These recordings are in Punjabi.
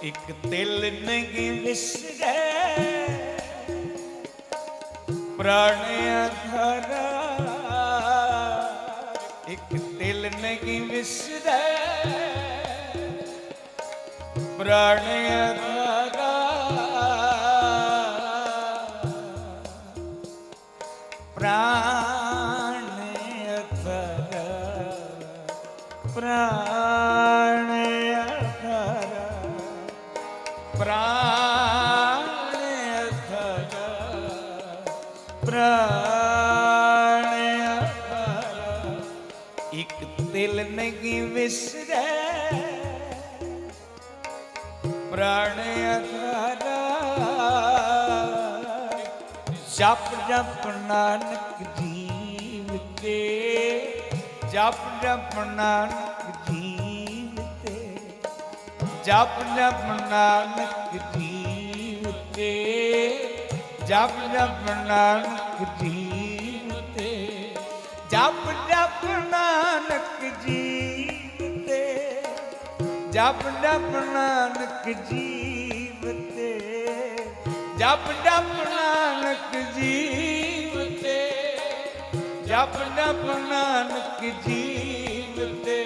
ਇੱਕ ਤਿਲ ਨਹੀਂ ਵਿਸਰੇ। ਪ੍ਰਾਣਿਆ ਅਧਰਾ ਇੱਕ ਤਿਲ ਨਹੀਂ ਵਿਸਰੇ। ਪ੍ਰਾਣਿਆ ਪ੍ਰਾਣ ਇੱਕ ਦਿਲ ਨਹੀਂ ਵਿਸਰੇ। ਪ੍ਰਾਣ ਅਧਰਾ ਜਪ ਜਪ ਨਾਨਕ ਜੀਵ ਤੇ, ਜਪ ਜਪ ਨਾਨਕ ਜੀਵ ਤੇ, ਜਪ ਜਪ ਨਾਨਕ ਜੀਵ ਜਪ ਜਪ ਨਾਨਕ ਜੀਵ ਤੇ, ਜਪ ਜਪ ਨਾਨਕ ਜੀਵ ਤੇ, ਜਪ ਜਪ ਨਾਨਕ ਜੀਵ ਤੇ, ਜਪ ਜਪ ਨਾਨਕ ਜੀਵ ਤੇ, ਜਪ ਜਪ ਨਾਨਕ ਜੀਵ ਤੇ,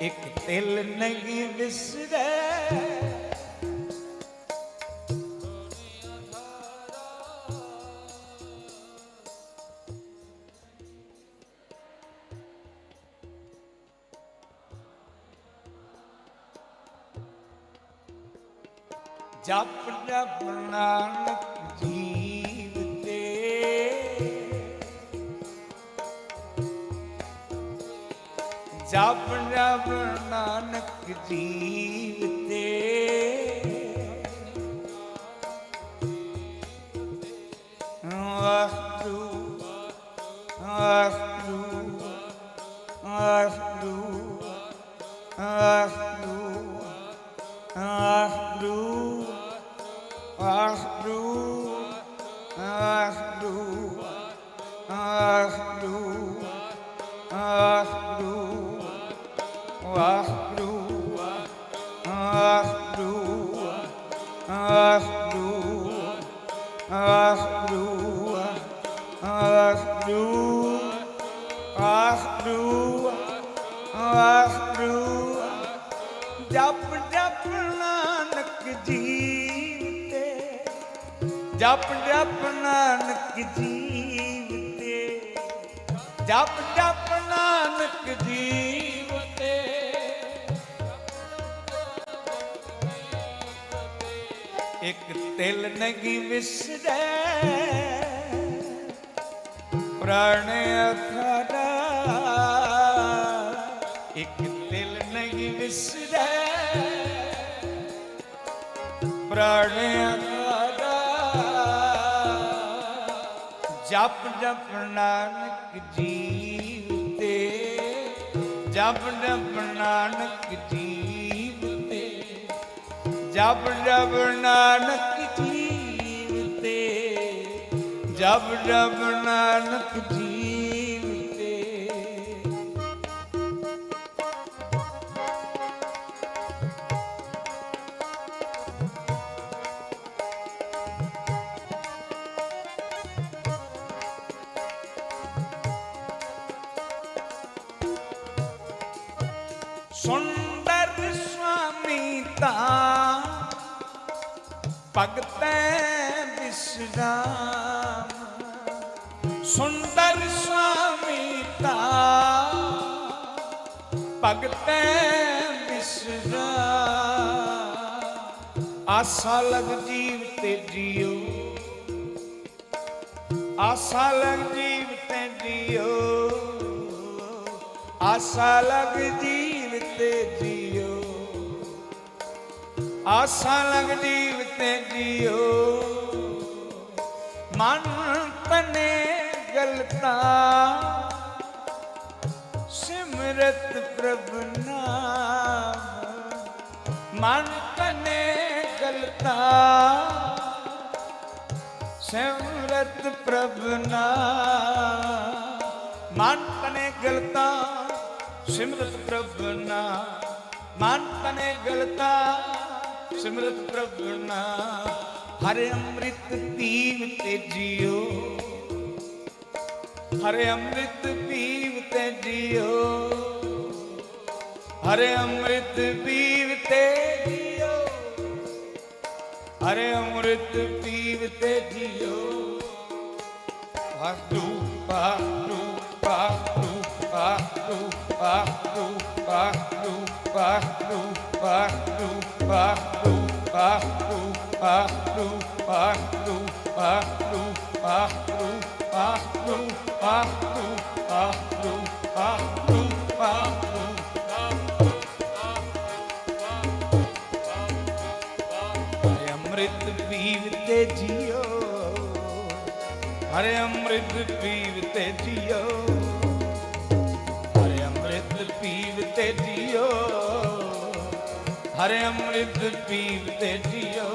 ਇੱਕ ਤਿਲ ਨਹੀਂ ਵਿਸਰੇ। ਜਪ ਜਪ ਨਾਨਕ ਜੀਵ ਤੇ। ਜਪ ਜਪ ਨਾਨਕ ਜੀਵ ਤੇ। أهدو أهدو أهدو أهدو وحدو أهدو أهدو أهدو أهدو ਜਪ ਜਪ ਨਾਨਕ ਜੀਵ ਤੇ। ਜਪ ਜਪ ਨਾਨਕ ਜੀਵ ਤੇ। ਇੱਕ ਤਿਲ ਨਹੀਂ ਵਿਸਰੇ। ਪ੍ਰਾਣ ਅਥਰਾ ਇੱਕ ਤਿਲ ਨਹੀਂ ਵਿਸਰੇ। ਪ੍ਰਾਣ ਅਥਰਾ ਜਪ ਜਪ ਨਾਨਕ ਜੀਵ ਤੇ, ਜਪ ਜਪ ਨਾਨਕ ਜੀਵ ਤੇ, ਜਪ ਜਪ ਨਾਨਕ ਜੀਵ ਤੇ, ਜਪ ਜਪ ਨਾਨਕ ਸੁੰਦਰ ਸੁਆਮੀ ਤਾਂ ਭਗਤੈ ਵਿਸਰਾਮ। ਸੁੰਦਰ ਸੁਆਮੀ ਤਾਂ ਭਗਤੈ ਵਿਸਰਾਮ। ਆਸਾ ਲਗ ਜੀਵ ਤੇ ਜੀਓ। ਆਸਾ ਲਗ ਜੀਵ ਤੇ ਜੀਓ। ਆਸਾ ਲਗ ਜੀਵ ਤੇ ਜੀਓ ਆਸ਼ਾਂ ਲਗ ਤੇ ਜੀਓ ਮਨ ਤਨੇ ਗਲਤਾ ਸਿਮਰਤ ਪ੍ਰਭ ਨਾਮ। ਮਨ ਤਨੇ ਗਲਤਾ ਸਿਮਰਤ ਪ੍ਰਭ ਨਾਮ। ਮਨ ਤਨੇ ਗਲਤਾ ਸਿਮਰਤ ਪ੍ਰਭ ਨਾਮ ਮਨ ਤਨੇ ਗਲਤਾ, ਸਿਮਰਤ ਪ੍ਰਭ ਨਾਮ ਹਰ ਅੰਮ੍ਰਿਤ ਪੀਵ ਤੇ ਜੀਓ। ਹਰ ਅੰਮ੍ਰਿਤ ਪੀਵ ਤੇ ਜੀਓ। ਹਰ ਅੰਮ੍ਰਿਤ ਪੀਵ ਤੇ ਜੀਓ। ਹਰ ਅੰਮ੍ਰਿਤ ਪੀਵ ਤੇ ਜੀਓ। ਵਾਹਿਗੁਰੂ ਵਾਹਿਗੁਰੂ ਵਾਹਿਗੁਰੂ ਵਾਹਿਗੁਰੂ ਵਾਹਿਗੁਰੂ। ਅੰਮ੍ਰਿਤ ਤੇ ਜੀਓ। ਹਰੇ ਅੰਮ੍ਰਿਤ ਪੀਵ ਤੇ ਜੀਓ। ਪੀਵ ਤੇ ਜੀਓ ਹਰੇ ਅੰਮ੍ਰਿਤ ਪੀਵ ਤੇ JIO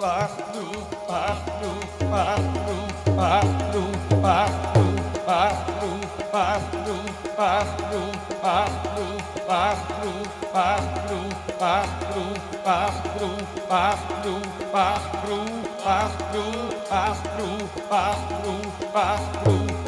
Waheguru Waheguru Waheguru Waheguru Waheguru Waheguru Waheguru Waheguru Waheguru Waheguru Waheguru Waheguru Waheguru Waheguru Waheguru Waheguru Waheguru Waheguru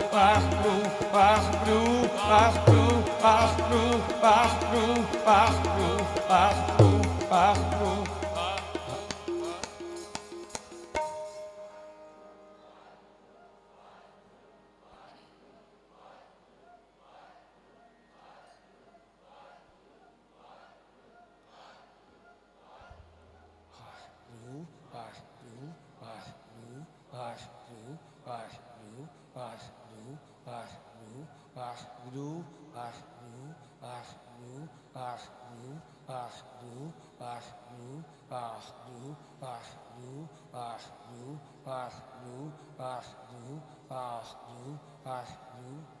Parfum, parfum, parfum, parfum, parfum, parfum. Waheguru Waheguru Waheguru Waheguru Waheguru Waheguru Waheguru Waheguru Waheguru Waheguru Waheguru Waheguru